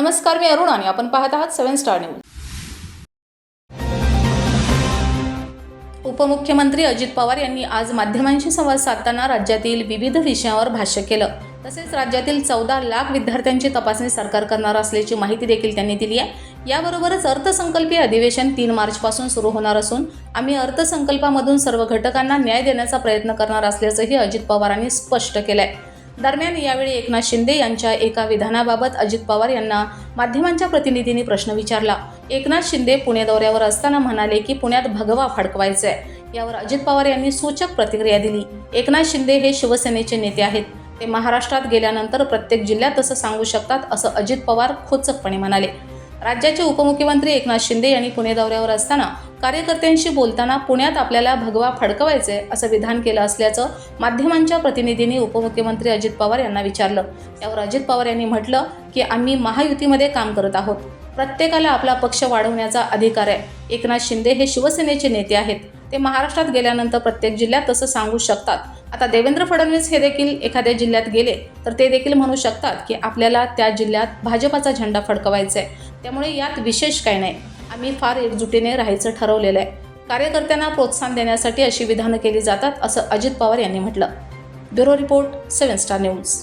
नमस्कार मी अरुण आणि आपण पाहत आहात सेव्हन स्टार न्यूज. उपमुख्यमंत्री अजित पवार यांनी आज माध्यमांशी संवाद साधताना राज्यातील विविध विषयावर भाष्य केलं. तसेच राज्यातील चौदा लाख विद्यार्थ्यांची तपासणी सरकार करणार असल्याची माहिती देखील त्यांनी दिली आहे. याबरोबरच अर्थसंकल्पीय अधिवेशन तीन मार्चपासून सुरू होणार असून आम्ही अर्थसंकल्पामधून सर्व घटकांना न्याय देण्याचा प्रयत्न करणार असल्याचंही अजित पवारांनी स्पष्ट केलं आहे दरम्यान यावेळी एकनाथ शिंदे यांच्या एका विधानाबाबत अजित पवार यांना माध्यमांच्या प्रतिनिधींनी प्रश्न विचारला. एकनाथ शिंदे पुणे दौऱ्यावर असताना म्हणाले की पुण्यात भगवा फडकवायचा आहे यावर अजित पवार यांनी सूचक प्रतिक्रिया दिली. एकनाथ शिंदे हे शिवसेनेचे नेते आहेत. ते महाराष्ट्रात गेल्यानंतर प्रत्येक जिल्ह्यात असं सांगू शकतात असं अजित पवार खोचकपणे म्हणाले. राज्याचे उपमुख्यमंत्री एकनाथ शिंदे यांनी पुणे दौऱ्यावर असताना कार्यकर्त्यांशी बोलताना पुण्यात आपल्याला भगवा फडकवायचे असं विधान केलं असल्याचं माध्यमांच्या प्रतिनिधींनी उपमुख्यमंत्री अजित पवार यांना विचारलं. यावर अजित पवार यांनी म्हटलं की आम्ही महायुतीमध्ये काम करत आहोत. प्रत्येकाला आपला पक्ष वाढवण्याचा अधिकार आहे. एकनाथ शिंदे हे शिवसेनेचे नेते आहेत. ते महाराष्ट्रात गेल्यानंतर प्रत्येक जिल्ह्यात तसं सांगू शकतात. आता देवेंद्र फडणवीस हे देखील एखाद्या जिल्ह्यात गेले तर ते देखील म्हणू शकतात की आपल्याला त्या जिल्ह्यात भाजपाचा झेंडा फडकवायचा आहे त्यामुळे यात विशेष काही नाही. आम्ही फार एकजुटीने राहायचं ठरवलेलं आहे. कार्यकर्त्यांना प्रोत्साहन देण्यासाठी अशी विधानं केली जातात असं अजित पवार यांनी म्हटलं. Bureau report seven star news.